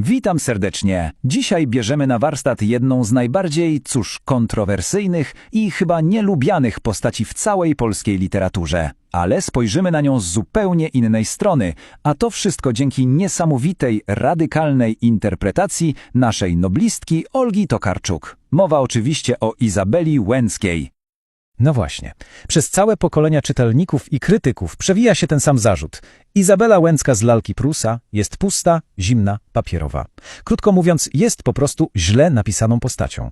Witam serdecznie. Dzisiaj bierzemy na warsztat jedną z najbardziej, cóż, kontrowersyjnych i chyba nielubianych postaci w całej polskiej literaturze. Ale spojrzymy na nią z zupełnie innej strony, a to wszystko dzięki niesamowitej, radykalnej interpretacji naszej noblistki Olgi Tokarczuk. Mowa oczywiście o Izabeli Łęckiej. No właśnie. Przez całe pokolenia czytelników i krytyków przewija się ten sam zarzut. Izabela Łęcka z lalki Prusa jest pusta, zimna, papierowa. Krótko mówiąc, jest po prostu źle napisaną postacią.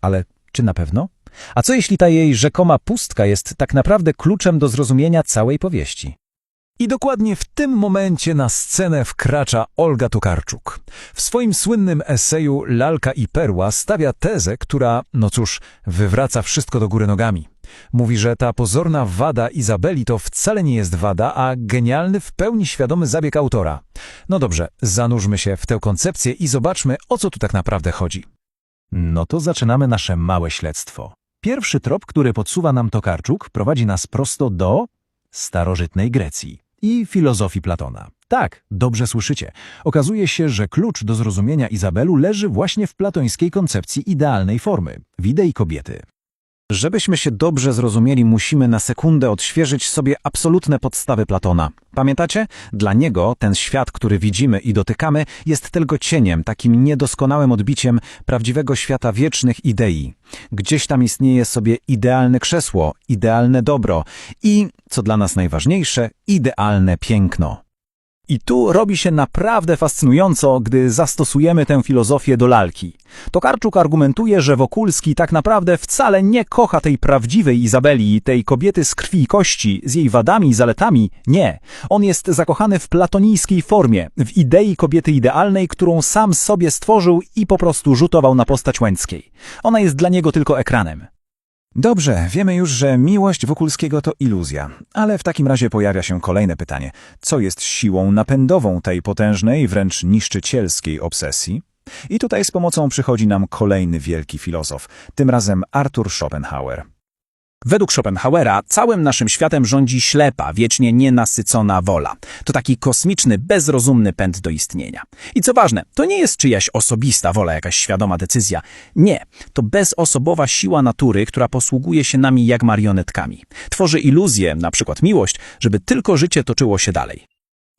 Ale czy na pewno? A co jeśli ta jej rzekoma pustka jest tak naprawdę kluczem do zrozumienia całej powieści? I dokładnie w tym momencie na scenę wkracza Olga Tokarczuk. W swoim słynnym eseju Lalka i Perła stawia tezę, która, no cóż, wywraca wszystko do góry nogami. Mówi, że ta pozorna wada Izabeli to wcale nie jest wada, a genialny, w pełni świadomy zabieg autora. No dobrze, zanurzmy się w tę koncepcję i zobaczmy, o co tu tak naprawdę chodzi. No to zaczynamy nasze małe śledztwo. Pierwszy trop, który podsuwa nam Tokarczuk, prowadzi nas prosto do starożytnej Grecji i filozofii Platona. Tak, dobrze słyszycie. Okazuje się, że klucz do zrozumienia Izabelu leży właśnie w platońskiej koncepcji idealnej formy, widei kobiety. Żebyśmy się dobrze zrozumieli, musimy na sekundę odświeżyć sobie absolutne podstawy Platona. Pamiętacie? Dla niego ten świat, który widzimy i dotykamy, jest tylko cieniem, takim niedoskonałym odbiciem prawdziwego świata wiecznych idei. Gdzieś tam istnieje sobie idealne krzesło, idealne dobro i, co dla nas najważniejsze, idealne piękno. I tu robi się naprawdę fascynująco, gdy zastosujemy tę filozofię do lalki. Tokarczuk argumentuje, że Wokulski tak naprawdę wcale nie kocha tej prawdziwej Izabeli, tej kobiety z krwi i kości, z jej wadami i zaletami. Nie. On jest zakochany w platonijskiej formie, w idei kobiety idealnej, którą sam sobie stworzył i po prostu rzutował na postać Łęckiej. Ona jest dla niego tylko ekranem. Dobrze, wiemy już, że miłość Wokulskiego to iluzja, ale w takim razie pojawia się kolejne pytanie. Co jest siłą napędową tej potężnej, wręcz niszczycielskiej obsesji? I tutaj z pomocą przychodzi nam kolejny wielki filozof, tym razem Arthur Schopenhauer. Według Schopenhauera całym naszym światem rządzi ślepa, wiecznie nienasycona wola. To taki kosmiczny, bezrozumny pęd do istnienia. I co ważne, to nie jest czyjaś osobista wola, jakaś świadoma decyzja. Nie, to bezosobowa siła natury, która posługuje się nami jak marionetkami. Tworzy iluzję, na przykład miłość, żeby tylko życie toczyło się dalej.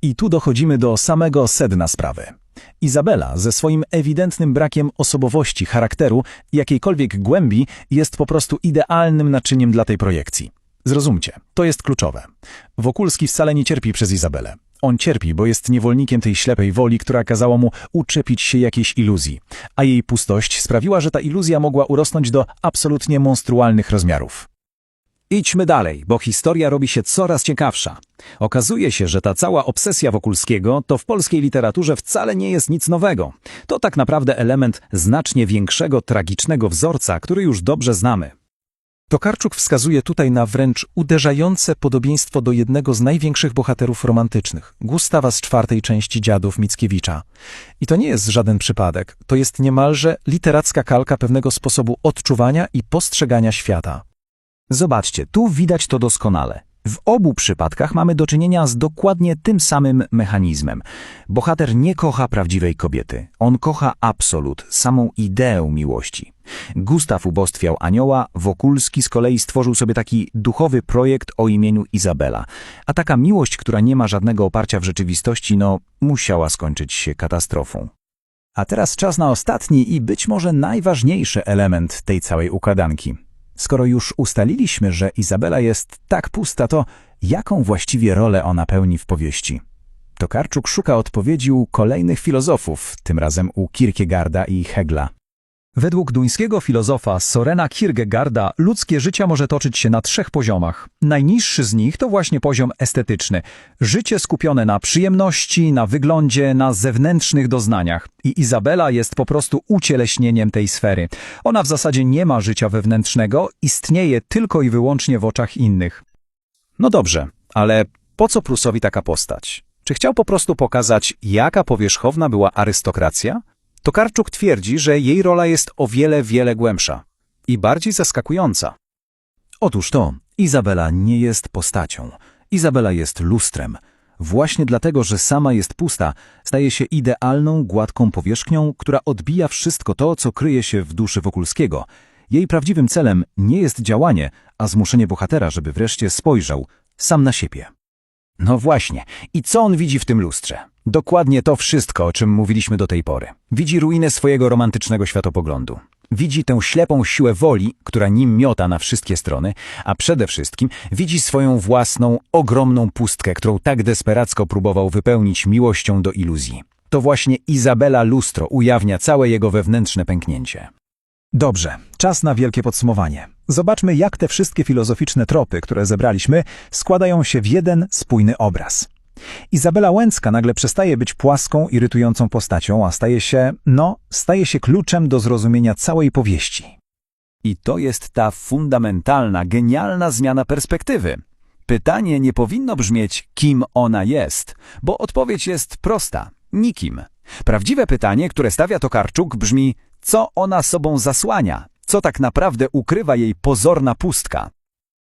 I tu dochodzimy do samego sedna sprawy. Izabela ze swoim ewidentnym brakiem osobowości, charakteru jakiejkolwiek głębi jest po prostu idealnym naczyniem dla tej projekcji. Zrozumcie, to jest kluczowe. Wokulski wcale nie cierpi przez Izabelę. On cierpi, bo jest niewolnikiem tej ślepej woli, która kazała mu uczepić się jakiejś iluzji, a jej pustość sprawiła, że ta iluzja mogła urosnąć do absolutnie monstrualnych rozmiarów. Idźmy dalej, bo historia robi się coraz ciekawsza. Okazuje się, że ta cała obsesja Wokulskiego to w polskiej literaturze wcale nie jest nic nowego. To tak naprawdę element znacznie większego, tragicznego wzorca, który już dobrze znamy. Tokarczuk wskazuje tutaj na wręcz uderzające podobieństwo do jednego z największych bohaterów romantycznych, Gustawa z czwartej części Dziadów Mickiewicza. I to nie jest żaden przypadek, to jest niemalże literacka kalka pewnego sposobu odczuwania i postrzegania świata. Zobaczcie, tu widać to doskonale. W obu przypadkach mamy do czynienia z dokładnie tym samym mechanizmem. Bohater nie kocha prawdziwej kobiety. On kocha absolut, samą ideę miłości. Gustaw ubostwiał anioła, Wokulski z kolei stworzył sobie taki duchowy projekt o imieniu Izabela. A taka miłość, która nie ma żadnego oparcia w rzeczywistości, no, musiała skończyć się katastrofą. A teraz czas na ostatni i być może najważniejszy element tej całej układanki. Skoro już ustaliliśmy, że Izabela jest tak pusta, to jaką właściwie rolę ona pełni w powieści? Tokarczuk szuka odpowiedzi u kolejnych filozofów, tym razem u Kierkegaarda i Hegla. Według duńskiego filozofa Sorena Kierkegaarda ludzkie życie może toczyć się na trzech poziomach. Najniższy z nich to właśnie poziom estetyczny. Życie skupione na przyjemności, na wyglądzie, na zewnętrznych doznaniach. I Izabela jest po prostu ucieleśnieniem tej sfery. Ona w zasadzie nie ma życia wewnętrznego, istnieje tylko i wyłącznie w oczach innych. No dobrze, ale po co Prusowi taka postać? Czy chciał po prostu pokazać, jaka powierzchowna była arystokracja? Tokarczuk twierdzi, że jej rola jest o wiele, wiele głębsza i bardziej zaskakująca. Otóż to, Izabela nie jest postacią. Izabela jest lustrem. Właśnie dlatego, że sama jest pusta, staje się idealną, gładką powierzchnią, która odbija wszystko to, co kryje się w duszy Wokulskiego. Jej prawdziwym celem nie jest działanie, a zmuszenie bohatera, żeby wreszcie spojrzał sam na siebie. No właśnie. I co on widzi w tym lustrze? Dokładnie to wszystko, o czym mówiliśmy do tej pory. Widzi ruinę swojego romantycznego światopoglądu. Widzi tę ślepą siłę woli, która nim miota na wszystkie strony, a przede wszystkim widzi swoją własną, ogromną pustkę, którą tak desperacko próbował wypełnić miłością do iluzji. To właśnie Izabela Lustro ujawnia całe jego wewnętrzne pęknięcie. Dobrze, czas na wielkie podsumowanie. Zobaczmy, jak te wszystkie filozoficzne tropy, które zebraliśmy, składają się w jeden spójny obraz. Izabela Łęcka nagle przestaje być płaską, irytującą postacią, a staje się, no, staje się kluczem do zrozumienia całej powieści. I to jest ta fundamentalna, genialna zmiana perspektywy. Pytanie nie powinno brzmieć, kim ona jest, bo odpowiedź jest prosta nikim. Prawdziwe pytanie, które stawia Tokarczuk, brzmi: co ona sobą zasłania? Co tak naprawdę ukrywa jej pozorna pustka?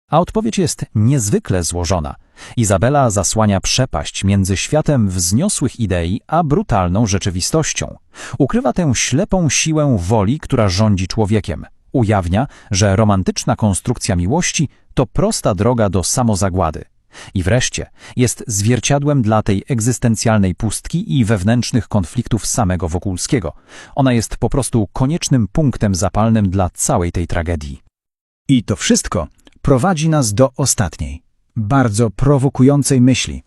A odpowiedź jest niezwykle złożona. Izabela zasłania przepaść między światem wzniosłych idei a brutalną rzeczywistością. Ukrywa tę ślepą siłę woli, która rządzi człowiekiem. Ujawnia, że romantyczna konstrukcja miłości to prosta droga do samozagłady. I wreszcie jest zwierciadłem dla tej egzystencjalnej pustki i wewnętrznych konfliktów samego Wokulskiego. Ona jest po prostu koniecznym punktem zapalnym dla całej tej tragedii. I to wszystko prowadzi nas do ostatniej, bardzo prowokującej myśli.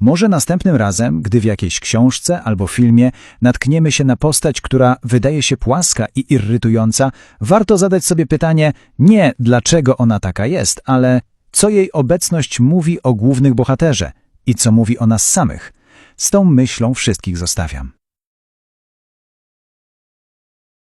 Może następnym razem, gdy w jakiejś książce albo filmie natkniemy się na postać, która wydaje się płaska i irytująca, warto zadać sobie pytanie nie dlaczego ona taka jest, ale co jej obecność mówi o głównych bohaterze i co mówi o nas samych. Z tą myślą wszystkich zostawiam.